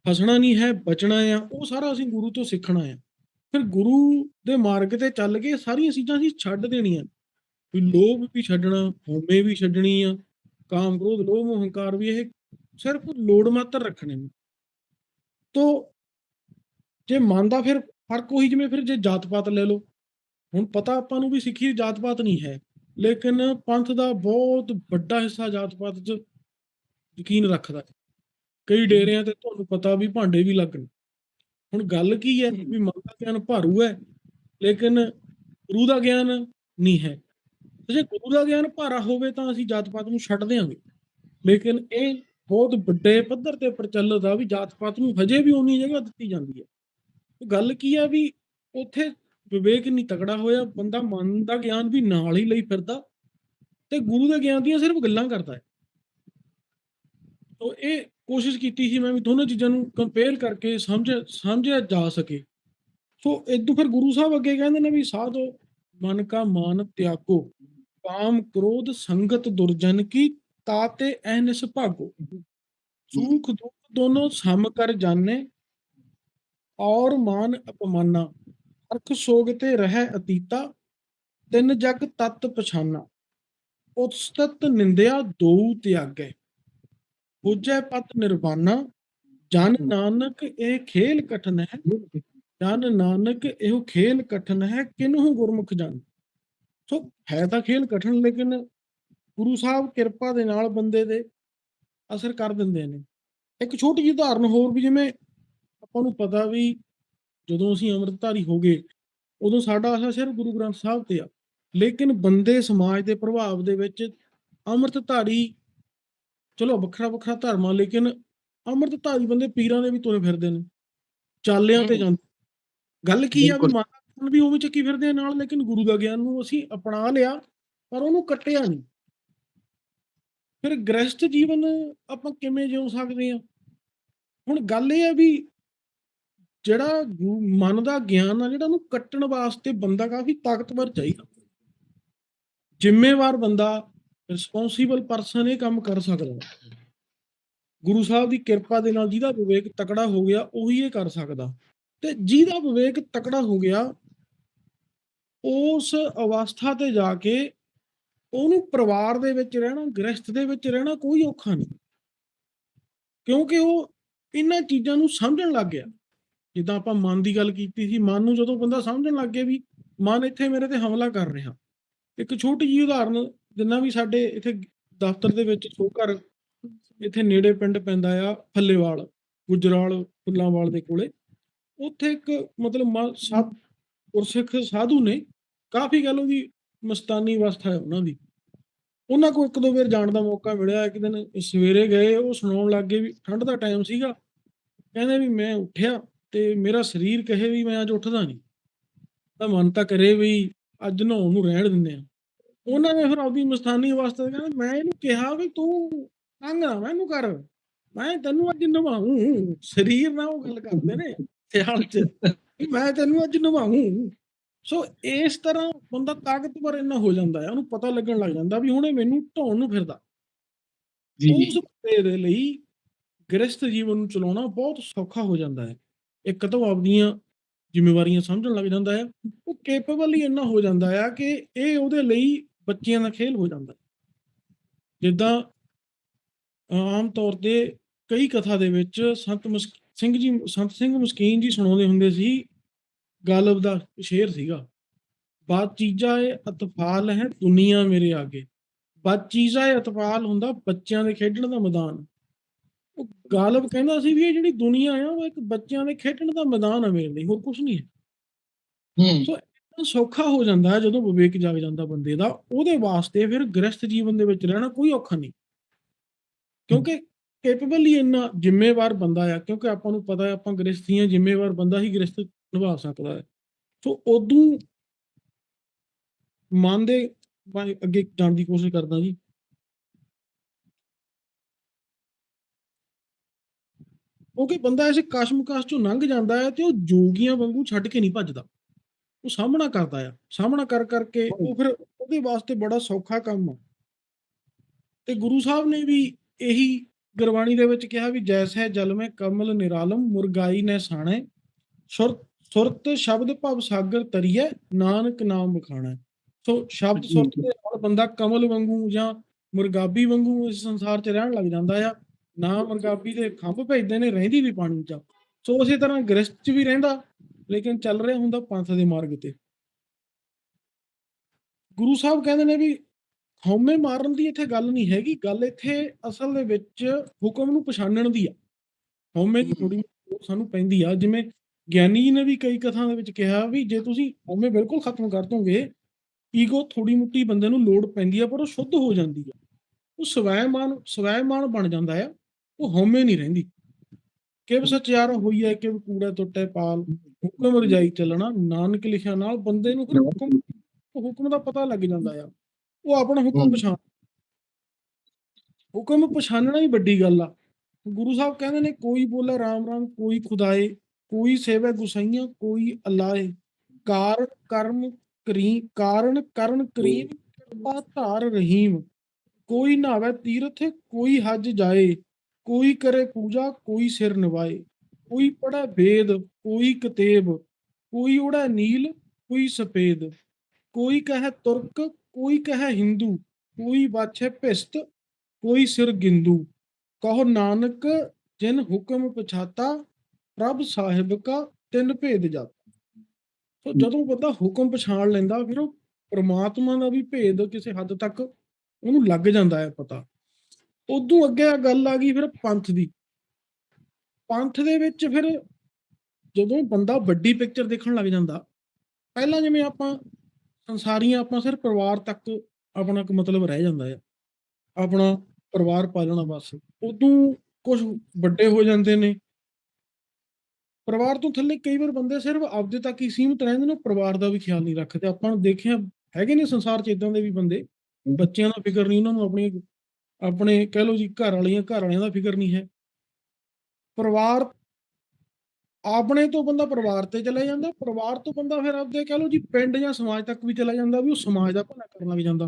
ਫਸਣਾ ਨਹੀਂ ਹੈ ਬਚਣਾ ਆ ਉਹ ਸਾਰਾ ਅਸੀਂ ਗੁਰੂ ਤੋਂ ਸਿੱਖਣਾ ਆ। ਫਿਰ ਗੁਰੂ ਦੇ ਮਾਰਗ ਤੇ ਚੱਲ ਕੇ ਸਾਰੀਆਂ ਚੀਜ਼ਾਂ ਅਸੀਂ ਛੱਡ ਦੇਣੀਆਂ। ਵੀ ਲੋਭ ਵੀ ਛੱਡਣਾ ਹਉਮੈ ਵੀ ਛੱਡਣੀ ਆ ਕਾਮ ਕ੍ਰੋਧ ਲੋਭ ਹੰਕਾਰ ਵੀ ਇਹ ਸਿਰਫ ਲੋੜ ਮਾਤਰ ਰੱਖਣੇ ਨੇ। ਤੋ ਜੇ ਮਨ ਦਾ ਫਿਰ ਫ਼ਰਕ ਉਹੀ ਜਿਵੇਂ ਫਿਰ ਜੇ ਜਾਤ ਪਾਤ ਲੈ ਲਓ। ਹੁਣ ਪਤਾ ਆਪਾਂ ਨੂੰ ਵੀ ਸਿੱਖੀ ਜਾਤ ਪਾਤ ਨਹੀਂ ਹੈ ਲੇਕਿਨ ਪੰਥ ਦਾ ਬਹੁਤ ਵੱਡਾ ਹਿੱਸਾ ਜਾਤ ਪਾਤ 'ਚ ਯਕੀਨ ਰੱਖਦਾ ਹੈ। ਕਈ ਡੇਰਿਆਂ ਤੇ ਤੁਹਾਨੂੰ ਪਤਾ ਵੀ ਭਾਂਡੇ ਵੀ ਲੱਗਣ। ਹੁਣ ਗੱਲ ਕੀ ਹੈ ਵੀ ਮਨ ਦਾ ਗਿਆਨ ਭਾਰੂ ਹੈ ਲੇਕਿਨ ਗੁਰੂ ਦਾ ਗਿਆਨ ਨਹੀਂ ਹੈ। ਜੇ ਗੁਰੂ ਦਾ ਗਿਆਨ ਭਾਰਾ ਹੋਵੇ ਤਾਂ ਅਸੀਂ ਜਾਤ ਪਾਤ ਨੂੰ ਛੱਡ ਦਿਆਂਗੇ। ਲੇਕਿਨ ਇਹ ਬਹੁਤ ਵੱਡੇ ਪੱਧਰ ਤੇ ਪ੍ਰਚਲਿਤ ਆ ਵੀ ਜਾਤ ਪਾਤ ਨੂੰ ਹਜੇ ਵੀ ਉਨੀ ਜਗ੍ਹਾ ਦਿੱਤੀ ਜਾਂਦੀ ਹੈ। ਗੱਲ ਕੀ ਆ ਵੀ ਉੱਥੇ ਵਿਵੇਕ ਨਹੀਂ ਤਕੜਾ ਹੋਇਆ, ਬੰਦਾ ਮਨ ਦਾ ਗਿਆਨ ਵੀ ਨਾਲ ਹੀ ਲਈ ਫਿਰਦਾ ਤੇ ਗੁਰੂ ਦੇ ਗਿਆਨ ਦੀਆਂ ਸਿਰਫ ਗੱਲਾਂ ਕਰਦਾ ਹੈ। ਤੋ ਇਹ ਕੋਸ਼ਿਸ਼ ਕੀਤੀ ਸੀ ਮੈਂ ਵੀ ਦੋਨੋਂ ਚੀਜ਼ਾਂ ਨੂੰ ਕੰਪੇਅਰ ਕਰਕੇ ਸਮਝ, ਸਮਝਿਆ ਜਾ ਸਕੇ। ਸੋ ਇਦੋਂ ਫਿਰ ਗੁਰੂ ਸਾਹਿਬ ਅੱਗੇ ਕਹਿੰਦੇ ਨੇ ਵੀ ਸਾਧੋ ਮਨ ਕਾ ਮਾਨ ਤਿਆਗੋ, ਕਾਮ ਕ੍ਰੋਧ ਸੰਗਤ ਦੁਰਜਨ ਕੀ ਤਾਤੇ ਅਹਨਿਸ ਭਾਗੋ ਸੁਖ ਦੁਖ ਦੋਨੋਂ ਸਮ ਕਰ ਜਾਣੇ ਔਰ ਮਾਨ ਅਪਮਾਨਾ। ਅਰਖ ਸੋਗ ਤੇ ਰਹਿ ਅਤੀਤਾ ਤਿੰਨ ਜਗ ਤਤ ਪਛਾਨਾ। ਉਤਸਤਤ ਨਿੰਦਿਆ ਦੋ ਤਿਆਗੈ। ਹੁਜੈ ਪਤ ਨਿਰਵਾਨਾ ਜਨ ਨਾਨਕ ਇਹ ਖੇਲ ਕਠਨ ਹੈ। ਜਨ ਨਾਨਕ ਇਹੋ ਖੇਲ ਕਠਨ ਹੈ ਕਿਨਹੂ ਗੁਰਮੁਖ ਜਨ ਸੋ ਹੈ ਤਾਂ ਖੇਲ ਕਠਨ ਲੇਕਿਨ ਗੁਰੂ ਸਾਹਿਬ ਕਿਰਪਾ ਦੇ ਨਾਲ ਬੰਦੇ ਦੇ ਅਸਰ ਕਰ ਦਿੰਦੇ ਨੇ ਇੱਕ ਛੋਟੀ ਜਿਹੀ ਉਦਾਹਰਨ ਹੋਰ ਵੀ ਜਿਵੇਂ ਆਪਾਂ ਨੂੰ ਪਤਾ ਵੀ ਜਦੋਂ ਅਸੀਂ ਅੰਮ੍ਰਿਤਧਾਰੀ ਹੋ ਗਏ ਉਦੋਂ ਸਾਡਾ ਅਸਰ ਸਿਰਫ ਗੁਰੂ ਗ੍ਰੰਥ ਸਾਹਿਬ ਤੇ ਆ ਲੇਕਿਨ ਬੰਦੇ ਸਮਾਜ ਦੇ ਪ੍ਰਭਾਵ ਦੇ ਵਿੱਚ ਅੰਮ੍ਰਿਤਧਾਰੀ ਚਲੋ ਵੱਖਰਾ ਵੱਖਰਾ ਧਰਮ ਆ ਲੇਕਿਨ ਅੰਮ੍ਰਿਤਧਾਰੀ ਬੰਦੇ ਪੀਰਾਂ ਦੇ ਵੀ ਤੁਰੇ ਫਿਰਦੇ ਨੇ ਚਾਲਿਆਂ ਤੇ। ਜਾਂਦੇ ਗੱਲ ਕੀ ਆ ਵੀ। ਮਾਤਾ ਵੀ ਉਵੇਂ ਚੱਕੀ ਫਿਰਦੇ ਆ ਨਾਲ ਲੇਕਿਨ ਗੁਰੂ ਦਾ ਗਿਆਨ ਨੂੰ ਅਸੀਂ ਅਪਣਾ ਲਿਆ ਪਰ ਉਹਨੂੰ ਕੱਟਿਆ ਨਹੀਂ ਫਿਰ ਗ੍ਰਸਥ ਜੀਵਨ ਆਪਾਂ ਕਿਵੇਂ ਜਿਉ ਸਕਦੇ ਹਾਂ? ਹੁਣ ਗੱਲ ਇਹ ਆ ਵੀ ਜਿਹੜਾ ਮਨ ਦਾ ਗਿਆਨ ਆ, ਜਿਹੜਾ ਉਹਨੂੰ ਕੱਟਣ ਵਾਸਤੇ ਬੰਦਾ ਕਾਫੀ ਤਾਕਤਵਰ ਚਾਹੀਦਾ। ਜ਼ਿੰਮੇਵਾਰ ਬੰਦਾ ਰਿਸਪੌਂਸੀਬਲ ਪਰਸਨ ਇਹ ਕੰਮ ਕਰ ਸਕਦਾ। ਗੁਰੂ ਸਾਹਿਬ ਦੀ ਕਿਰਪਾ ਦੇ ਨਾਲ ਜਿਹਦਾ ਵਿਵੇਕ ਤਕੜਾ ਹੋ ਗਿਆ, ਉਹੀ ਇਹ ਕਰ ਸਕਦਾ। ਤੇ ਜਿਹਦਾ ਵਿਵੇਕ ਤਕੜਾ ਹੋ ਗਿਆ, ਉਸ ਅਵਸਥਾ ਤੇ ਜਾ ਕੇ ਉਹਨੂੰ ਪਰਿਵਾਰ ਦੇ ਵਿੱਚ ਰਹਿਣਾ, ਗ੍ਰਸਥ ਦੇ ਵਿੱਚ ਰਹਿਣਾ ਕੋਈ ਔਖਾ ਨਹੀਂ। ਕਿਉਂਕਿ ਉਹ ਇਹਨਾਂ ਚੀਜ਼ਾਂ ਨੂੰ ਸਮਝਣ ਲੱਗ ਗਿਆ। ਜਿੱਦਾਂ ਆਪਾਂ ਮਨ ਦੀ ਗੱਲ ਕੀਤੀ ਸੀ, ਮਨ ਨੂੰ ਜਦੋਂ ਬੰਦਾ ਸਮਝਣ ਲੱਗ ਗਿਆ ਵੀ ਮਨ ਇੱਥੇ ਮੇਰੇ ਤੇ ਹਮਲਾ ਕਰ ਰਿਹਾ। ਇੱਕ ਛੋਟੀ ਜਿਹੀ ਉਦਾਹਰਨ, ਜਿੰਨਾ ਵੀ ਸਾਡੇ ਇੱਥੇ ਦਫ਼ਤਰ ਦੇ ਵਿੱਚ ਸੋ ਘਰ ਇੱਥੇ ਨੇੜੇ ਪਿੰਡ ਪੈਂਦਾ ਆ, ਫੱਲੇਵਾਲ, ਗੁਜਰਾਲ, ਫੁੱਲਾਂਵਾਲ ਦੇ ਕੋਲੇ। ਉੱਥੇ ਇੱਕ ਮਤਲਬ ਮ- ਸਾਧ ਗੁਰਸਿੱਖ ਸਾਧੂ ਨੇ ਕਾਫੀ ਗੱਲ ਉਹਦੀ ਮਸਤਾਨੀ ਅਵਸਥਾ ਹੈ ਉਹਨਾਂ ਦੀ। ਉਹਨਾਂ ਕੋਲ ਇੱਕ ਦੋ ਵਾਰ ਜਾਣ ਦਾ ਮੌਕਾ ਮਿਲਿਆ, ਇੱਕ ਦਿਨ ਸਵੇਰੇ ਗਏ, ਉਹ ਸੁਣਾਉਣ ਲੱਗ ਗਏ ਵੀ ਠੰਡ ਦਾ ਟਾਈਮ ਸੀਗਾ। ਕਹਿੰਦੇ ਵੀ ਮੈਂ ਉੱਠਿਆ ਤੇ ਮੇਰਾ ਸਰੀਰ ਕਹੇ ਵੀ ਮੈਂ ਅੱਜ ਉੱਠਦਾ ਨਹੀਂ। ਤਾਂ ਮਨ ਤਾਂ ਕਰੇ ਵੀ ਅੱਜ ਨਹਾਉਣ ਨੂੰ ਰਹਿਣ ਦਿੰਦੇ ਆ ਉਹਨਾਂ ਨੇ ਫਿਰ ਆਪਦੀ ਮਸਤਾਨੀ ਅਵਸਥਾ ਕਹਿੰਦੇ, ਮੈਂ ਇਹਨੂੰ ਕਿਹਾ ਵੀ ਤੂੰ ਤੰਗ ਨਾ, ਮੈਨੂੰ ਕਰ। ਮੈਂ ਤੈਨੂੰ ਅੱਜ ਨਵਾਉਂ ਸਰੀਰ ਨਾਲ ਉਹ ਗੱਲ ਕਰਦੇ ਨੇ, ਸਿਆਲ ਚ। ਮੈਂ ਤੈਨੂੰ ਅੱਜ ਨਵਾਉਂ ਸੋ ਇਸ ਤਰ੍ਹਾਂ ਬੰਦਾ ਤਾਕਤਵਰ ਇੰਨਾ ਹੋ ਜਾਂਦਾ ਹੈ ਉਹਨੂੰ ਪਤਾ ਲੱਗਣ ਲੱਗ ਜਾਂਦਾ ਵੀ ਹੁਣ ਇਹ ਮੈਨੂੰ ਢਾਉਣ ਨੂੰ ਫਿਰਦਾ। ਜੀ ਉਸ ਬੰਦੇ ਦੇ ਲਈ ਗ੍ਰਸਥ ਜੀਵਨ ਨੂੰ ਚਲਾਉਣਾ ਬਹੁਤ ਸੌਖਾ ਹੋ ਜਾਂਦਾ ਹੈ। ਇੱਕ ਤਾਂ ਉਹ ਆਪਦੀਆਂ ਜ਼ਿੰਮੇਵਾਰੀਆਂ ਸਮਝਣ ਲੱਗ ਜਾਂਦਾ ਹੈ। ਉਹ ਕੇਪੇਬਲ ਹੀ ਇੰਨਾ ਹੋ ਜਾਂਦਾ ਹੈ ਕਿ ਇਹ ਉਹਦੇ ਲਈ ਬੱਚਿਆਂ ਦਾ ਖੇਲ ਹੋ ਜਾਂਦਾ ਹੈ। ਜਿੱਦਾਂ ਆਮ ਤੌਰ ਤੇ ਕਈ ਕਥਾ ਦੇ ਵਿੱਚ ਸੰਤ ਸਿੰਘ ਜੀ ਸੰਤ ਸਿੰਘ ਮਸਕੀਨ ਜੀ ਸੁਣਾਉਂਦੇ ਹੁੰਦੇ ਸੀ ਗਾਲਬ ਦਾ ਸ਼ੇਰ ਸੀਗਾ। ਬਾਤ ਚੀਜ਼ਾਂ ਏ ਅਤਫਾਲ ਹੈ ਦੁਨੀਆ ਮੇਰੇ ਆਗੇ। ਬਾਤ ਚੀਜ਼ਾਂ ਏ ਅਤਫਾਲ ਹੁੰਦਾ ਬੱਚਿਆਂ ਦੇ ਖੇਡਣ ਦਾ ਮੈਦਾਨ। ਉਹ ਗਾਲਬ ਕਹਿੰਦਾ ਸੀ ਵੀ ਇਹ ਜਿਹੜੀ ਦੁਨੀਆ ਆ ਉਹ ਇੱਕ ਬੱਚਿਆਂ ਦੇ ਖੇਡਣ ਦਾ ਮੈਦਾਨ ਹੈ ਮੇਰੇ ਲਈ ਹੋਰ ਕੁਝ ਨਹੀਂ ਹੈ। ਹੂੰ। ਤਾਂ ਸੌਖਾ ਹੋ ਜਾਂਦਾ ਹੈ ਜਦੋਂ ਵਿਵੇਕ ਜਾਗ ਜਾਂਦਾ ਬੰਦੇ ਦਾ ਉਹਦੇ ਵਾਸਤੇ ਫਿਰ ਗ੍ਰਸਥ ਜੀਵਨ ਦੇ ਵਿੱਚ ਰਹਿਣਾ ਕੋਈ ਔਖਾ ਨਹੀਂ। ਕਿਉਂਕਿ ਕੈਪੇਬਲ ਹੀ ਇੰਨਾ ਜ਼ਿੰਮੇਵਾਰ ਬੰਦਾ ਆ ਕਿਉਂਕਿ ਆਪਾਂ ਨੂੰ ਪਤਾ ਹੈ ਆਪਾਂ ਗ੍ਰਸਥੀਆਂ ਜ਼ਿੰਮੇਵਾਰ ਬੰਦਾ ਹੀ ਗ੍ਰਸਥ ਨਿਭਾ ਸਕਦਾ ਹੈ। ਸੋ ਉਦੋਂ ਮਨ ਦੇ ਅੱਗੇ ਜਾਣ ਦੀ ਕੋਸ਼ਿਸ਼ ਕਰਦਾ ਜੀ। ਕਿਉਂਕਿ ਬੰਦਾ ਐਸੇ ਕਸ਼ਮਕਸ਼ ਚੋਂ ਲੰਘ ਜਾਂਦਾ ਹੈ ਤੇ ਉਹ ਜੋਗੀਆਂ ਵਾਂਗੂ ਛੱਡ ਕੇ ਨਹੀਂ ਭੱਜਦਾ। ਉਹ ਸਾਹਮਣਾ ਕਰਦਾ ਆ। ਸਾਹਮਣਾ ਕਰ ਕਰਕੇ ਉਹ ਫਿਰ ਉਹਦੇ ਵਾਸਤੇ ਬੜਾ ਸੌਖਾ ਕੰਮ ਆ। ਤੇ ਗੁਰੂ ਸਾਹਿਬ ਨੇ ਵੀ ਇਹੀ ਗੁਰਬਾਣੀ ਦੇ ਵਿੱਚ ਕਿਹਾ ਵੀ ਜੈਸੈ ਜਲ ਮੈਂ ਕਮਲ ਨਿਰਾਲਮ ਮੁਰਗਾਈ ਨੇ ਸਾਣੇ ਸੁਰ ਸੁਰਤ ਸ਼ਬਦ ਭਵ ਸਾਗਰ ਤਰੀਐ ਨਾਨਕ ਨਾਮ ਬਖਾਣਾ ਸੋ ਸ਼ਬਦ ਸੁਰਤ ਦੇ ਨਾਲ ਬੰਦਾ ਕਮਲ ਵਾਂਗੂ ਜਾਂ ਮੁਰਗਾਬੀ ਵਾਂਗੂ ਇਸ ਸੰਸਾਰ 'ਚ ਰਹਿਣ ਲੱਗ ਜਾਂਦਾ ਆ ਨਾ ਮੁਰਗਾਬੀ ਦੇ ਖੰਭ ਭੇਜਦੇ ਨੇ ਰਹਿੰਦੀ ਵੀ ਪਾਣੀ 'ਚ। ਸੋ ਉਸੇ ਤਰ੍ਹਾਂ ਗ੍ਰਸਤ 'ਚ ਵੀ ਰਹਿੰਦਾ ਲੇਕਿਨ ਚੱਲ ਰਿਹਾ ਹੁੰਦਾ ਪੰਥ ਦੇ ਮਾਰਗ ਤੇ। ਗੁਰੂ ਸਾਹਿਬ ਕਹਿੰਦੇ ਨੇ ਵੀ ਹਉਮੈ ਮਾਰਨ ਦੀ ਇੱਥੇ ਗੱਲ ਨਹੀਂ ਹੈਗੀ ਗੱਲ ਇੱਥੇ ਅਸਲ ਦੇ ਵਿੱਚ ਹੁਕਮ ਨੂੰ ਪਛਾਣਨ ਦੀ ਆ। ਹਉਮੈ ਦੀ। ਥੋੜੀ ਸਾਨੂੰ ਪੈਂਦੀ ਆ ਜਿਵੇਂ ਗਿਆਨੀ ਜੀ ਨੇ ਵੀ ਕਈ ਕਥਾ ਦੇ ਵਿੱਚ ਕਿਹਾ ਵੀ ਜੇ ਤੁਸੀਂ ਹਉਮੈ ਬਿਲਕੁਲ ਖਤਮ ਕਰ ਦੋਗੇ ਈਗੋ ਥੋੜੀ ਮੁੱਟੀ ਬੰਦੇ ਨੂੰ ਲੋੜ ਪੈਂਦੀ ਆ ਪਰ ਉਹ ਸ਼ੁੱਧ ਹੋ ਜਾਂਦੀ ਆ। ਉਹ ਸਵੈਮਾਨ ਸਵੈਮਾਨ ਬਣ ਜਾਂਦਾ ਆ ਉਹ ਹਉਮੈ ਨਹੀਂ ਰਹਿੰਦੀ। ਕਿਵ ਸਚਿਆਰ ਹੋਈ ਹੈ ਕਿਵ ਕੂੜਾ ਟੁੱਟੇ ਪਾਲ। ਹੁਕਮ ਰਜਾਈ ਚੱਲਣਾ ਨਾਨਕ ਲਿਖਿਆ ਨਾਲ ਬੰਦੇ ਨੂੰ ਹੁਕਮ ਉਹ ਹੁਕਮ ਦਾ ਪਤਾ ਲੱਗ ਜਾਂਦਾ ਆ। ਉਹ ਆਪਣਾ ਹੁਕਮ। ਪਛਾਣ ਹੁਕਮ ਪਛਾਣਨਾ ਹੀ ਵੱਡੀ ਗੱਲ ਆ। ਗੁਰੂ ਸਾਹਿਬ ਕਹਿੰਦੇ ਨੇ ਕੋਈ ਬੋਲੇ ਰਾਮ ਰਾਮ ਕੋਈ ਖੁਦਾਏ। ਕੋਈ ਸੇਵੈ ਗੁਸਾਈਆਂ, ਕੋਈ ਅਲਾਏ ਕਾਰ ਕਰਮ ਕਰੀ ਕਾਰਨ ਕਰਨ ਕਰੀਮ, ਕਿਰਪਾ ਧਾਰ ਰਹੀਮ। ਕੋਈ ਨਾਵੇ ਤੀਰਥ, ਕੋਈ ਹਜ ਜਾਏ। ਕੋਈ ਕਰੇ ਪੂਜਾ, ਕੋਈ ਸਿਰ ਨਿਵਾਏ। ਕੋਈ ਪੜ੍ਹੇ ਵੇਦ, ਕੋਈ ਕਤੇਬ। ਕੋਈ ਉੜੇ ਨੀਲ, ਕੋਈ ਸਫੇਦ। ਕੋਈ ਕਹੇ ਤੁਰਕ, ਕੋਈ ਕਹੇ ਹਿੰਦੂ। ਕੋਈ ਬਾਛੇ ਭਿਸਤ ਕੋਈ ਸਿਰ ਗਿੰਦੂ। ਕਹੋ ਨਾਨਕ, ਜਿਨ ਹੁਕਮ ਪਛਾਤਾ ਪ੍ਰਭ ਸਾਹਿਬ ਕਾ ਤਿੰਨ ਭੇਦ ਜਾਤ। ਸੋ ਜਦੋਂ ਬੰਦਾ ਹੁਕਮ ਪਛਾਣ ਲੈਂਦਾ ਫਿਰ ਉਹ ਪ੍ਰਮਾਤਮਾ ਦਾ ਵੀ ਭੇਦ ਕਿਸੇ ਹੱਦ ਤੱਕ ਉਹਨੂੰ ਲੱਗ ਜਾਂਦਾ ਹੈ ਪਤਾ। ਉਦੋਂ ਅੱਗੇ ਆ ਗੱਲ ਆ ਗਈ ਫਿਰ ਪੰਥ ਦੀ। ਪੰਥ ਦੇ ਵਿੱਚ ਫਿਰ ਜਦੋਂ ਬੰਦਾ ਵੱਡੀ ਪਿਕਚਰ ਦੇਖਣ ਲੱਗ ਜਾਂਦਾ, ਪਹਿਲਾਂ ਜਿਵੇਂ ਆਪਾਂ ਸੰਸਾਰੀਆਂ, ਆਪਾਂ ਸਿਰ ਪਰਿਵਾਰ ਤੱਕ ਆਪਣਾ ਇੱਕ ਮਤਲਬ ਰਹਿ ਜਾਂਦਾ ਹੈ। ਆਪਣਾ ਪਰਿਵਾਰ ਪਾਲਣਾ ਬਸ। ਉਦੋਂ ਕੁਝ ਵੱਡੇ ਹੋ ਜਾਂਦੇ ਨੇ ਪਰਿਵਾਰ ਤੋਂ ਥੱਲੇ ਕਈ ਵਾਰ ਬੰਦੇ ਸਿਰਫ ਆਪਦੇ ਤੱਕ ਹੀ ਸੀਮਿਤ ਰਹਿੰਦੇ ਨੇ ਪਰਿਵਾਰ ਦਾ ਵੀ ਖਿਆਲ ਨਹੀਂ ਰੱਖਦੇ। ਆਪਾਂ ਦੇਖਿਆ ਹੈਗੇ ਨੇ ਸੰਸਾਰ 'ਚ ਇਦਾਂ ਦੇ ਵੀ ਬੰਦੇ, ਬੱਚਿਆਂ ਦਾ ਫਿਕਰ ਨਹੀਂ, ਉਹਨਾਂ ਨੂੰ ਆਪਣੀ, ਆਪਣੇ ਕਹਿ ਲਓ ਜੀ ਘਰ ਵਾਲੀਆਂ, ਘਰ ਵਾਲਿਆਂ ਦਾ ਫਿਕਰ ਨਹੀਂ ਹੈ। ਪਰਿਵਾਰ, ਆਪਣੇ ਤੋਂ ਬੰਦਾ ਪਰਿਵਾਰ ਤੇ ਚਲਾ ਜਾਂਦਾ, ਪਰਿਵਾਰ ਤੋਂ ਬੰਦਾ ਫਿਰ ਆਪਦੇ ਕਹਿ ਲਓ ਜੀ ਪਿੰਡ ਜਾਂ ਸਮਾਜ ਤੱਕ ਵੀ ਚਲਾ ਜਾਂਦਾ, ਵੀ ਉਹ ਸਮਾਜ ਦਾ ਭਲਾ ਕਰਨ ਲੱਗ ਜਾਂਦਾ।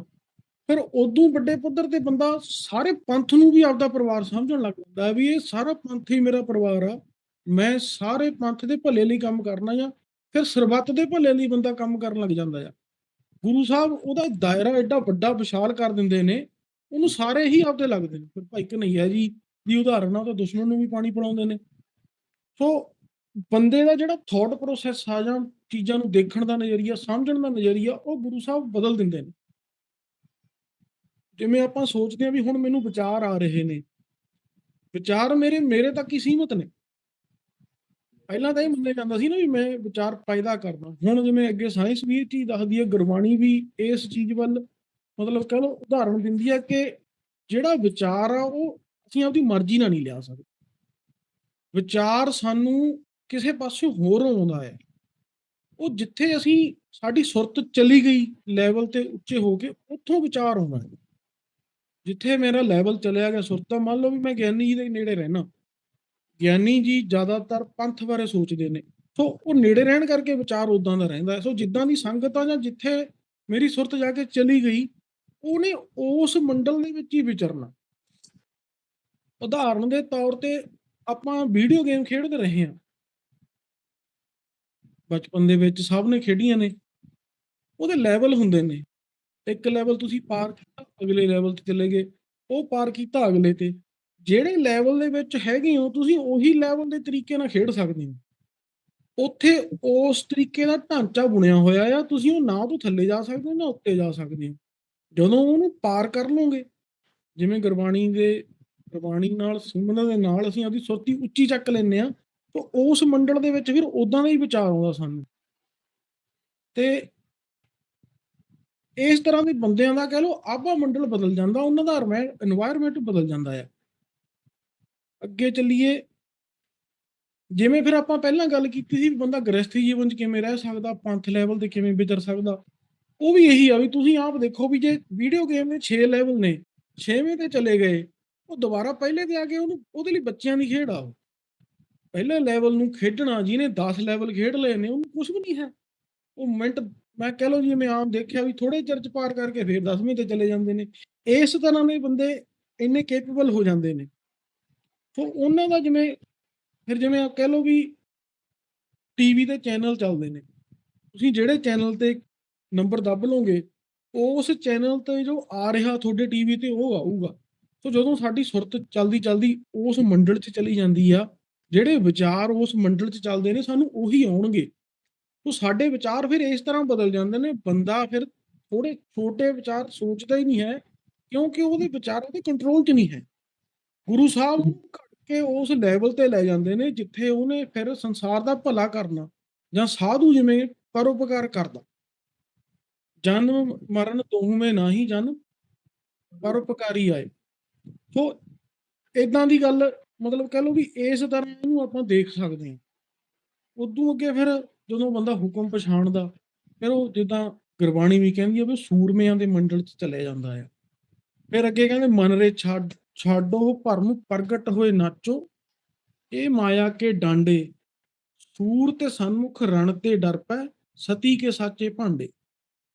ਫਿਰ ਉਦੋਂ ਵੱਡੇ ਪੱਧਰ ਤੇ ਬੰਦਾ ਸਾਰੇ ਪੰਥ ਨੂੰ ਵੀ ਆਪਦਾ ਪਰਿਵਾਰ ਸਮਝਣ ਲੱਗ ਜਾਂਦਾ ਵੀ ਇਹ ਸਾਰਾ ਪੰਥ ਹੀ ਮੇਰਾ ਪਰਿਵਾਰ ਆ। ਮੈਂ ਸਾਰੇ ਪੰਥ ਦੇ ਭਲੇ ਲਈ ਕੰਮ ਕਰਨਾ ਆ ਫਿਰ ਸਰਬੱਤ ਦੇ ਭਲੇ ਲਈ ਬੰਦਾ ਕੰਮ ਕਰਨ ਲੱਗ ਜਾਂਦਾ ਆ। ਗੁਰੂ ਸਾਹਿਬ ਉਹਦਾ ਦਾਇਰਾ ਐਡਾ ਵੱਡਾ ਵਿਸ਼ਾਲ ਕਰ ਦਿੰਦੇ ਨੇ, ਉਹਨੂੰ ਸਾਰੇ ਹੀ ਆਪਦੇ ਲੱਗਦੇ ਨੇ। ਫਿਰ ਭਾਈ ਕਨਈਆ ਜੀ, ਦੀ ਉਦਾਹਰਨ ਆ, ਉਹ ਤਾਂ ਦੁਸ਼ਮਣ ਨੂੰ ਵੀ ਪਾਣੀ ਪਿਲਾਉਂਦੇ ਨੇ। ਸੋ ਬੰਦੇ ਦਾ ਜਿਹੜਾ ਥਾਟ ਪ੍ਰੋਸੈਸ ਆ ਜਾਂ ਚੀਜ਼ਾਂ ਨੂੰ ਦੇਖਣ ਦਾ ਨਜ਼ਰੀਆ, ਸਮਝਣ ਦਾ ਨਜ਼ਰੀਆ, ਉਹ ਗੁਰੂ ਸਾਹਿਬ ਬਦਲ ਦਿੰਦੇ ਨੇ। ਜਿਵੇਂ ਆਪਾਂ ਸੋਚਦੇ ਆ ਵੀ ਹੁਣ ਮੈਨੂੰ ਵਿਚਾਰ ਆ ਰਹੇ ਨੇ। ਵਿਚਾਰ ਮੇਰੇ ਮੇਰੇ ਤੱਕ ਹੀ ਸੀਮਤ ਨੇ। ਪਹਿਲਾਂ ਤਾਂ ਇਹ ਮੰਨਿਆ ਜਾਂਦਾ ਸੀ ਨਾ ਵੀ ਮੈਂ ਵਿਚਾਰ ਪੈਦਾ ਕਰਨਾ ਹੁਣ ਜਿਵੇਂ ਅੱਗੇ ਸਾਇੰਸ ਵੀ ਇਹ ਚੀਜ਼ ਦੱਸਦੀ ਹੈ, ਗੁਰਬਾਣੀ ਵੀ ਇਸ ਚੀਜ਼ ਵੱਲ ਮਤਲਬ ਕਹ ਲਓ ਉਦਾਹਰਣ ਦਿੰਦੀ ਹੈ ਕਿ ਜਿਹੜਾ ਵਿਚਾਰ ਆ, ਉਹ ਅਸੀਂ ਆਪਦੀ ਮਰਜ਼ੀ ਨਾਲ ਨਹੀਂ ਲਿਆ ਸਕਦੇ। ਵਿਚਾਰ ਸਾਨੂੰ ਕਿਸੇ ਪਾਸੇ ਹੋਰ ਆਉਂਦਾ ਹੈ। ਉਹ ਜਿੱਥੇ ਅਸੀਂ ਸਾਡੀ ਸੁਰਤ ਚਲੀ ਗਈ ਲੈਵਲ ਤੇ ਉੱਚੇ ਹੋ ਕੇ, ਉੱਥੋਂ ਵਿਚਾਰ ਆਉਂਦਾ ਹੈ। ਜਿੱਥੇ ਮੇਰਾ ਲੈਵਲ ਚਲਿਆ ਗਿਆ ਸੁਰਤ ਦਾ ਮੰਨ ਲਓ ਵੀ ਮੈਂ ਗਿਆਨੀ ਜੀ ਦੇ ਨੇੜੇ ਰਹਿਣਾ ਗਿਆਨੀ ਜੀ ਜ਼ਿਆਦਾਤਰ ਪੰਥ ਬਾਰੇ ਸੋਚਦੇ ਨੇ। ਸੋ ਉਹ ਨੇੜੇ ਰਹਿਣ ਕਰਕੇ ਵਿਚਾਰ ਉਦਾਂ ਦਾ ਰਹਿੰਦਾ ਸੋ ਜਿੱਦਾਂ ਦੀ ਸੰਗਤ ਆ ਜਾਂ ਜਿੱਥੇ ਮੇਰੀ ਸੁਰਤ ਜਾ ਕੇ ਚਲੀ ਗਈ, ਉਹਨੇ ਉਸ ਮੰਡਲ ਦੇ ਵਿੱਚ ਹੀ ਵਿਚਰਨਾ। ਉਦਾਹਰਨ ਦੇ ਤੌਰ ਤੇ ਆਪਾਂ ਵੀਡੀਓ ਗੇਮ ਖੇਡਦੇ ਰਹੇ ਹਾਂ। ਬਚਪਨ ਦੇ ਵਿੱਚ ਸਭ ਨੇ ਖੇਡੀਆਂ ਨੇ। ਉਹਦੇ ਲੈਵਲ ਹੁੰਦੇ ਨੇ। ਇੱਕ ਲੈਵਲ ਤੁਸੀਂ ਪਾਰ ਕੀਤਾ, ਅਗਲੇ ਲੈਵਲ ਤੇ ਚਲੇ ਗਏ। ਉਹ ਪਾਰ ਕੀਤਾ ਅਗਲੇ ਤੇ। ਜਿਹੜੇ ਲੈਵਲ ਦੇ ਵਿੱਚ ਹੈਗੇ ਹੋ, ਤੁਸੀਂ ਉਹੀ ਲੈਵਲ ਦੇ ਤਰੀਕੇ ਨਾਲ ਖੇਡ ਸਕਦੇ ਹੋ। ਉੱਥੇ ਉਸ ਤਰੀਕੇ ਦਾ ਢਾਂਚਾ ਬੁਣਿਆ ਹੋਇਆ ਆ, ਤੁਸੀਂ ਉਹ ਨਾ ਤੋਂ ਥੱਲੇ ਜਾ ਸਕਦੇ ਹੋ, ਨਾ ਉੱਤੇ ਜਾ ਸਕਦੇ ਹੋ। ਜਦੋਂ ਉਹਨੂੰ ਪਾਰ ਕਰ ਲਓਗੇ, ਜਿਵੇਂ ਗੁਰਬਾਣੀ ਦੇ, ਗੁਰਬਾਣੀ ਨਾਲ ਸਿਮਨ ਦੇ ਨਾਲ ਅਸੀਂ ਆਪਦੀ ਸੁਰਤੀ ਉੱਚੀ ਚੱਕ ਲੈਨੇ ਆ ਤਾਂ ਉਸ ਮੰਡਲ ਦੇ ਵਿੱਚ ਫਿਰ ਉਦਾਂ ਦਾ ਹੀ ਵਿਚਾਰ ਆਉਂਦਾ ਸਾਨੂੰ। ਤੇ ਇਸ ਤਰ੍ਹਾਂ ਦੇ ਬੰਦਿਆਂ ਦਾ ਕਹਿ ਲੋ ਆਪਾ ਮੰਡਲ ਬਦਲ ਜਾਂਦਾ, ਉਹਨਾਂ ਦਾ এনवायरमेंट ਬਦਲ ਜਾਂਦਾ ਆ। ਅੱਗੇ ਚੱਲੀਏ। ਜਿਵੇਂ ਫਿਰ ਆਪਾਂ ਪਹਿਲਾਂ ਗੱਲ ਕੀਤੀ ਸੀ ਵੀ ਬੰਦਾ ਗ੍ਰਸਥੀ ਜੀਵਨ 'ਚ ਕਿਵੇਂ ਰਹਿ ਸਕਦਾ, ਪੰਥ ਲੈਵਲ ਤੇ ਕਿਵੇਂ ਵਿਚਰ ਸਕਦਾ, ਉਹ ਵੀ ਇਹੀ ਆ ਵੀ ਤੁਸੀਂ ਆਪ ਦੇਖੋ ਵੀ ਜੇ ਵੀਡੀਓ ਗੇਮ ਨੇ 6 ਲੈਵਲ ਨੇ 6ਵੇਂ ਤੇ ਚਲੇ ਗਏ, ਉਹ ਦੁਬਾਰਾ ਪਹਿਲੇ ਤੇ ਆ ਕੇ ਉਹਨੂੰ, ਉਹਦੇ ਲਈ ਬੱਚਿਆਂ ਦੀ ਖੇਡ ਆ ਉਹ। ਪਹਿਲੇ ਲੈਵਲ ਨੂੰ ਖੇਡਣਾ, ਜਿਹਨੇ 10 ਲੈਵਲ ਖੇਡ ਲਏ ਨੇ, ਉਹਨੂੰ ਕੁਝ ਵੀ ਨਹੀਂ ਹੈ। ਉਹ ਮਿੰਟ, ਮੈਂ ਕਹਿ ਲਓ ਜੀ ਮੈਂ ਆਮ ਦੇਖਿਆ ਵੀ ਥੋੜੇ ਚਿਰ ਚ ਪਾਰ ਕਰਕੇ ਫਿਰ 10ਵੀਂ ਤੇ ਚਲੇ ਜਾਂਦੇ ਨੇ। ਇਸ ਤਰ੍ਹਾਂ ਦੇ ਬੰਦੇ ਇੰਨੇ ਕੈਪੇਬਲ ਹੋ ਜਾਂਦੇ ਨੇ। ਸੋ ਉਹਨਾਂ ਦਾ ਜਿਵੇਂ, ਫਿਰ ਜਿਵੇਂ ਆ ਕਹਿ ਲਓ ਵੀ ਟੀਵੀ ਤੇ ਚੈਨਲ ਚੱਲਦੇ ਨੇ। ਤੁਸੀਂ ਜਿਹੜੇ ਚੈਨਲ ਤੇ ਨੰਬਰ ਦੱਬ ਲਓਗੇ ਉਸ ਚੈਨਲ ਤੇ ਜੋ ਆ ਰਿਹਾ ਤੁਹਾਡੇ ਟੀਵੀ ਤੇ ਉਹ ਆਊਗਾ। ਸੋ ਜਦੋਂ ਸਾਡੀ ਸੁਰਤ ਚਲਦੀ ਚਲਦੀ ਉਸ ਮੰਡਲ 'ਚ ਚਲੀ ਜਾਂਦੀ ਆ, ਜਿਹੜੇ ਵਿਚਾਰ ਉਸ ਮੰਡਲ 'ਚ ਚੱਲਦੇ ਨੇ ਸਾਨੂੰ ਉਹੀ ਆਉਣਗੇ। ਸੋ ਸਾਡੇ ਵਿਚਾਰ ਫਿਰ ਇਸ ਤਰ੍ਹਾਂ ਬਦਲ ਜਾਂਦੇ ਨੇ, ਬੰਦਾ ਫਿਰ ਥੋੜੇ ਛੋਟੇ ਵਿਚਾਰ ਸੋਚਦਾ ਹੀ ਨਹੀਂ ਹੈ, ਕਿਉਂਕਿ ਉਹਦੇ ਵਿਚਾਰ ਉਹਦੇ ਕੰਟਰੋਲ 'ਚ ਨਹੀਂ ਹੈ। ਗੁਰੂ ਸਾਹਿਬ ਕਿ ਉਸ ਲੈਵਲ ਤੇ ਲੈ ਜਾਂਦੇ ਨੇ ਜਿੱਥੇ ਉਹਨੇ ਫਿਰ ਸੰਸਾਰ ਦਾ ਭਲਾ ਕਰਨਾ ਜਾਂ ਸਾਧੂ ਜਿਵੇਂ ਪਰਉਪਕਾਰ ਕਰਦਾ। ਜਨਮ ਮਰਨ ਦੋਵੇਂ ਨਾਹੀ ਜਨ ਪਰਉਪਕਾਰੀ ਆਏ। ਸੋ ਇਦਾਂ ਦੀ ਗੱਲ ਮਤਲਬ ਕਹਿ ਲਓ ਵੀ ਇਸ ਤਰ੍ਹਾਂ ਨੂੰ ਆਪਾਂ ਦੇਖ ਸਕਦੇ ਹਾਂ। ਉਦੋਂ ਅੱਗੇ ਫਿਰ ਜਦੋਂ ਬੰਦਾ ਹੁਕਮ ਪਛਾਣਦਾ, ਫਿਰ ਉਹ ਜਿੱਦਾਂ ਗੁਰਬਾਣੀ ਵੀ ਕਹਿੰਦੀ ਹੈ ਵੀ ਸੂਰਮਿਆਂ ਦੇ ਮੰਡਲ 'ਚ ਚਲੇ ਜਾਂਦਾ ਆ। ਫਿਰ ਅੱਗੇ ਕਹਿੰਦੇ ਮਨ ਰੇ ਛੱਡ ਛਾਡੋ ਭਰਮ ਪ੍ਰਗਟ ਹੋਏ ਨਾਚੋ। ਇਹ ਮਾਇਆ ਕੇ ਡਾਂਡੇ ਸੂਰ ਤੇ ਸਨਮੁਖ ਰਣ ਤੇ ਡਰ ਪੈ ਸਤੀ ਕੇ ਸਾਚੇ ਭਾਂਡੇ।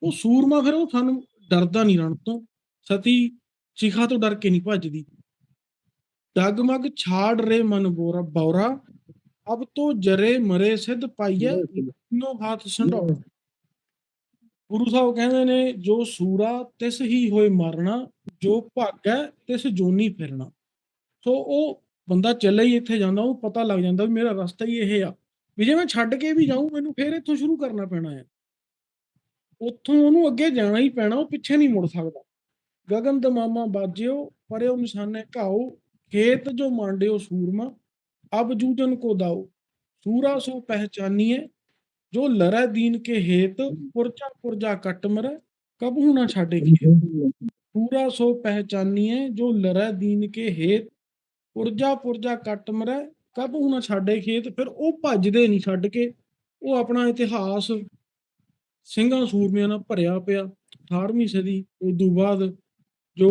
ਉਹ ਸੂਰਮਾ ਫਿਰ ਉਹ ਸਾਨੂੰ ਡਰਦਾ ਨਹੀਂ ਰਣ ਤੋਂ ਸਤੀ ਚਿਖਾ ਤੋਂ ਡਰ ਕੇ ਨਹੀਂ ਭੱਜਦੀ। ਡਗਮਗ ਛਾੜ ਰੇ ਮਨ ਬੋਰਾ ਬੌਰਾ ਅਬ ਤੋ ਜਰੇ ਮਰੇ ਸਿੱਧ ਪਾਈਐ ਨੋ ਹੱਥ ਸੰਢੋ ਗੁਰੂ ਸਾਹਿਬ ਕਹਿੰਦੇ ਨੇ, ਜੋ ਸੂਰਾ, ਤਿਸ ਹੀ ਹੋਏ ਮਰਨਾ, ਜੋ ਭਾਗੈ, ਤਿਸ ਜੋਨੀ ਫਿਰਨਾ। ਸੋ ਉਹ ਬੰਦਾ ਚੱਲੇ ਹੀ ਇੱਥੇ ਜਾਂਦਾ, ਉਹ ਪਤਾ ਲੱਗ ਜਾਂਦਾ ਵੀ ਮੇਰਾ ਰਸਤਾ ਹੀ ਇਹ ਆ। ਵੀ ਜੇ ਮੈਂ ਛੱਡ ਕੇ ਵੀ ਜਾਊਂ, ਮੈਨੂੰ ਫੇਰ ਇੱਥੋਂ ਸ਼ੁਰੂ ਕਰਨਾ ਪੈਣਾ ਹੈ ਉੱਥੋਂ ਉਹਨੂੰ ਅੱਗੇ ਜਾਣਾ ਹੀ ਪੈਣਾ, ਉਹ ਪਿੱਛੇ ਨਹੀਂ ਮੁੜ ਸਕਦਾ। ਗਗਨ ਦਮਾਮਾ ਬਾਜਿਓ, ਪਰਿਓ ਨਿਸ਼ਾਨੇ ਘਾਓ, ਖੇਤ ਜੋ ਮਾਂਡਿਓ ਸੂਰਮਾ, ਅਬ ਜੂਜਨ ਕੋ ਦਾਓ। ਸੂਰਾ ਸੋ ਪਹਿਚਾਨੀਏ ਜੋ ਲਰੈ ਦੀਨ ਕੇ ਹੇਤ ਪੁਰਜਾ ਪੁਰਜਾ ਕੱਟ ਮਰੈ ਕਬ ਨਾ ਛਾੜੇ ਖੇਤ ਪੂਰਾ ਸੋ ਪਹਿਚਾਨੀਏ ਜੋ ਲਰੈ ਦੀਨ ਕੇ ਹੇਤ ਪੁਰਜਾ ਪੁਰਜਾ ਕੱਟ ਮਰੈ, ਕਬਹੂ ਨਾ ਛਾੜੇ ਖੇਤ ਫਿਰ ਉਹ ਭੱਜਦੇ ਨਹੀਂ ਛੱਡ ਕੇ, ਉਹ ਆਪਣਾ ਇਤਿਹਾਸ ਸਿੰਘਾਂ ਸੂਰਮਿਆਂ ਨਾਲ ਭਰਿਆ ਪਿਆ। 18ਵੀਂ ਸਦੀ, ਉਦੋਂ ਬਾਅਦ ਜੋ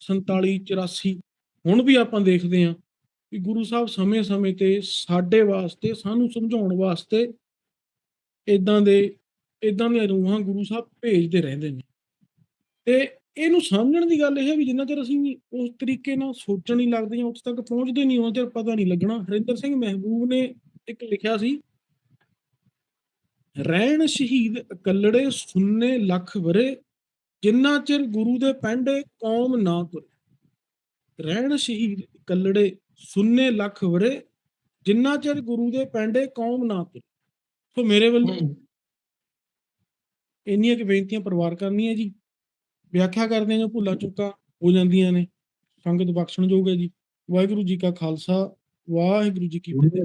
47 84 ਹੁਣ ਵੀ ਆਪਾਂ ਦੇਖਦੇ ਹਾਂ ਕਿ ਗੁਰੂ ਸਾਹਿਬ ਸਮੇਂ-ਸਮੇਂ ਤੇ ਸਾਡੇ ਵਾਸਤੇ, ਸਾਨੂੰ ਸਮਝਾਉਣ ਵਾਸਤੇ ਇਦਾਂ ਦੇ ਇਦਾਂ ਦੀਆਂ ਰੂਹਾਂ ਗੁਰੂ ਸਾਹਿਬ ਭੇਜਦੇ ਰਹਿੰਦੇ ਨੇ। ਤੇ ਇਹਨੂੰ ਸਮਝਣ ਦੀ ਗੱਲ ਇਹ ਹੈ ਵੀ ਜਿੰਨਾ ਚਿਰ ਅਸੀਂ ਉਸ ਤਰੀਕੇ ਨਾਲ ਸੋਚਣ ਨਹੀਂ ਲੱਗਦੇ ਜਾਂ ਉੱਥੇ ਤੱਕ ਪਹੁੰਚਦੇ ਨਹੀਂ ਉਹਨਾਂ ਚਿਰ ਪਤਾ ਨਹੀਂ ਲੱਗਣਾ। ਹਰਿੰਦਰ ਸਿੰਘ ਮਹਿਬੂਬ ਨੇ ਇੱਕ ਲਿਖਿਆ ਸੀ, ਰਹਿਣ ਸ਼ਹੀਦ ਇਕੱਲੜੇ ਸੁੰਨੇ ਲੱਖ ਵਰੇ, ਜਿੰਨਾ ਚਿਰ ਗੁਰੂ ਦੇ ਪੈਂਡੇ ਕੌਮ ਨਾ ਤੁਰੇ। ਰਹਿਣ ਸ਼ਹੀਦ ਇਕੱਲੜੇ ਸੁੰਨੇ ਲੱਖ ਵਰੇ, ਜਿੰਨਾ ਚਿਰ ਗੁਰੂ ਦੇ ਪੈਂਡੇ ਕੌਮ ਨਾ ਤੁਰੇ। ਸੋ ਮੇਰੇ ਵੱਲੋਂ ਇੰਨੀਆਂ ਕਿ ਬੇਨਤੀਆਂ ਪਰਿਵਾਰ ਕਰਨੀਆਂ ਜੀ। ਵਿਆਖਿਆ ਕਰਦੇ ਜੋ ਭੁੱਲਾਂ ਚੁੱਕਾਂ ਹੋ ਜਾਂਦੀਆਂ ਨੇ। ਸੰਗਤ ਬਖਸ਼ਣਯੋਗ ਹੈ ਜੀ। ਵਾਹਿਗੁਰੂ ਜੀ ਕਾ ਖਾਲਸਾ ਵਾਹਿਗੁਰੂ ਜੀ ਕੀ ਫਤਿਹ।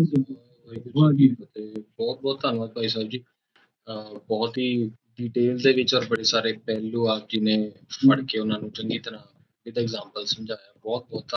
ਵਾਹਿਗੁਰੂ ਜੀ ਫਤਿਹ। ਬਹੁਤ ਬਹੁਤ ਧੰਨਵਾਦ ਭਾਈ ਸਾਹਿਬ ਜੀ। ਬਹੁਤ ਹੀ ਡਿਟੇਲ ਦੇ ਵਿੱਚ ਔਰ ਬੜੇ ਸਾਰੇ ਪਹਿਲੂ ਆਪ ਜੀ ਨੇ ਫੜ ਕੇ ਉਹਨਾਂ ਨੂੰ ਚੰਗੀ ਤਰ੍ਹਾਂ ਵਿਦ ਐਗਜ਼ਾਮਪਲ ਸਮਝਾਇਆ। ਬਹੁਤ ਬਹੁਤ